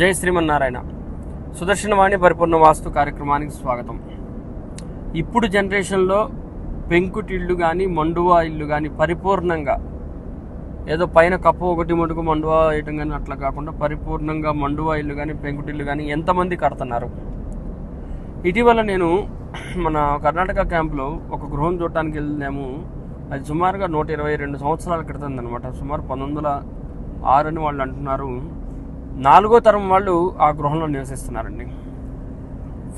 జై శ్రీమన్నారాయణ. సుదర్శనవాణి పరిపూర్ణ వాస్తు కార్యక్రమానికి స్వాగతం. ఇప్పుడు జనరేషన్లో పెంకుటిల్లు కానీ మండువా ఇల్లు కానీ పరిపూర్ణంగా ఏదో పైన కప్పు ఒకటి మటుకు మండువా వేయటం కానీ అట్లా కాకుండా పరిపూర్ణంగా మండువా ఇల్లు కానీ పెంకుటిల్లు కానీ ఎంతమంది కడుతున్నారు? ఇటీవల నేను మన కర్ణాటక క్యాంప్లో ఒక గృహం చూడటానికి వెళ్ళాము అది సుమారుగా నూట ఇరవై రెండు సంవత్సరాల క్రితం అనమాట సుమారు పంతొమ్మిది వందల ఆరు అని వాళ్ళు అంటున్నారు. నాలుగో తరం వాళ్ళు ఆ గృహంలో నివసిస్తున్నారండి.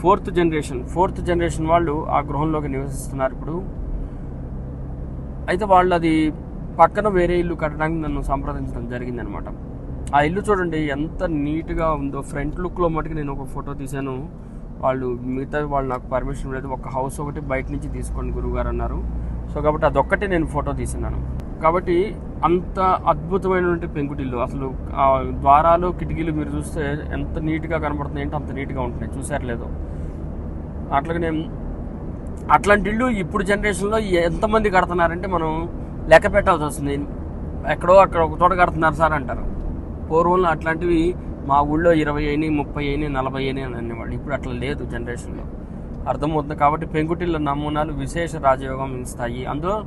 ఫోర్త్ జనరేషన్ ఫోర్త్ జనరేషన్ వాళ్ళు ఆ గృహంలోకి నివసిస్తున్నారు ఇప్పుడు. అయితే వాళ్ళు అది పక్కన వేరే ఇల్లు కట్టడానికి నన్ను సంప్రదించడం జరిగిందనమాట. ఆ ఇల్లు చూడండి ఎంత నీట్గా ఉందో ఫ్రంట్ లుక్లో మటుకు నేను ఒక ఫోటో తీశాను. వాళ్ళు మిగతా వాళ్ళు నాకు పర్మిషన్ లేదు ఒక హౌస్ ఒకటి బయట నుంచి తీసుకోండి గురువుగారు అన్నారు. సో కాబట్టి అదొక్కటే నేను ఫోటో తీసినాను కాబట్టి అంత అద్భుతమైనటువంటి పెంకుటిల్లు. అసలు ఆ ద్వారాలు కిటికీలు మీరు చూస్తే ఎంత నీట్గా కనబడుతుంది అంటే అంత నీట్గా ఉంటున్నాయి. చూసారు లేదో. అట్లాగనే అట్లాంటి ఇల్లు ఇప్పుడు జనరేషన్లో ఎంతమంది కడుతున్నారంటే మనం లెక్క పెట్టాల్సి వస్తుంది. ఎక్కడో అక్కడ ఒక చోట కడుతున్నారు సార్ అంటారు. పూర్వంలో అట్లాంటివి మా ఊళ్ళో ఇరవై అయినాయి ముప్పై అయినాయి నలభై అయినాయి అని అనేవాళ్ళు. ఇప్పుడు అట్లా లేదు జనరేషన్లో. అర్థమవుతుంది. కాబట్టి పెంకుటిళ్ళ నమూనాలు విశేష రాజయోగం ఇస్తాయి. అందులో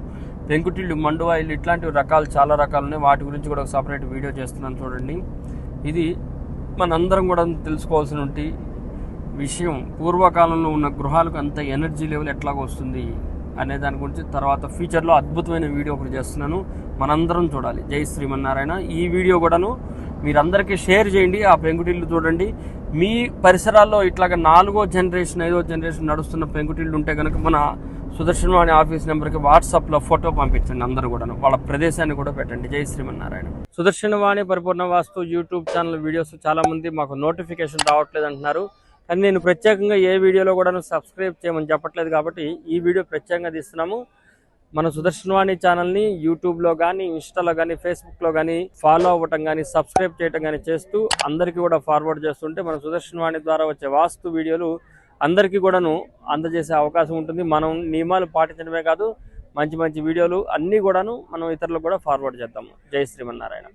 పెంకుటిళ్ళు మండువాయిలు ఇట్లాంటి రకాలు చాలా రకాలు ఉన్నాయి. వాటి గురించి కూడా ఒక సపరేట్ వీడియో చేస్తున్నాను చూడండి. ఇది మనందరం కూడా తెలుసుకోవాల్సిన విషయం. పూర్వకాలంలో ఉన్న గృహాలకు అంత ఎనర్జీ లెవెల్ ఎట్లాగ వస్తుంది అనే దాని గురించి తర్వాత ఫ్యూచర్లో అద్భుతమైన వీడియో ఒకటి చేస్తున్నాను. మనందరం చూడాలి. జై శ్రీమన్నారాయణ. ఈ వీడియో కూడాను మీరందరికీ షేర్ చేయండి ఆ పెంకుటిల్లు చూడండి. మీ పరిసరాల్లో ఇట్లాగ నాలుగో జనరేషన్ ఐదో జనరేషన్ నడుస్తున్న పెంకుటిల్లు ఉంటే కనుక మన సుదర్శన్ వాణి ఆఫీస్ నెంబర్కి వాట్సాప్లో ఫోటో పంపించండి అందరూ కూడా వాళ్ళ ప్రదేశాన్ని కూడా పెట్టండి. జై శ్రీమన్నారాయణ. సుదర్శనవాణి పరిపూర్ణ వాస్తు యూట్యూబ్ ఛానల్ వీడియోస్ చాలామంది మాకు నోటిఫికేషన్ రావట్లేదు అంటున్నారు. కానీ నేను ప్రత్యేకంగా ఏ వీడియోలో కూడా సబ్స్క్రైబ్ చేయమని చెప్పట్లేదు కాబట్టి ఈ వీడియో ప్రత్యేకంగా తీస్తున్నాము. మన సుదర్శనవాణి ఛానల్ని యూట్యూబ్లో కానీ ఇన్స్టాలో కానీ ఫేస్బుక్లో కానీ ఫాలో అవ్వటం కానీ సబ్స్క్రైబ్ చేయటం కానీ చేస్తూ అందరికీ కూడా ఫార్వర్డ్ చేస్తుంటే మన సుదర్శనవాణి ద్వారా వచ్చే వాస్తు వీడియోలు అందరికీ కూడాను అందజేసే అవకాశం ఉంటుంది. మనం నియమాలు పాటించడమే కాదు మంచి మంచి వీడియోలు అన్నీ కూడాను మనం ఇతరులకు కూడా ఫార్వర్డ్ చేద్దాము జై శ్రీమన్నారాయణ.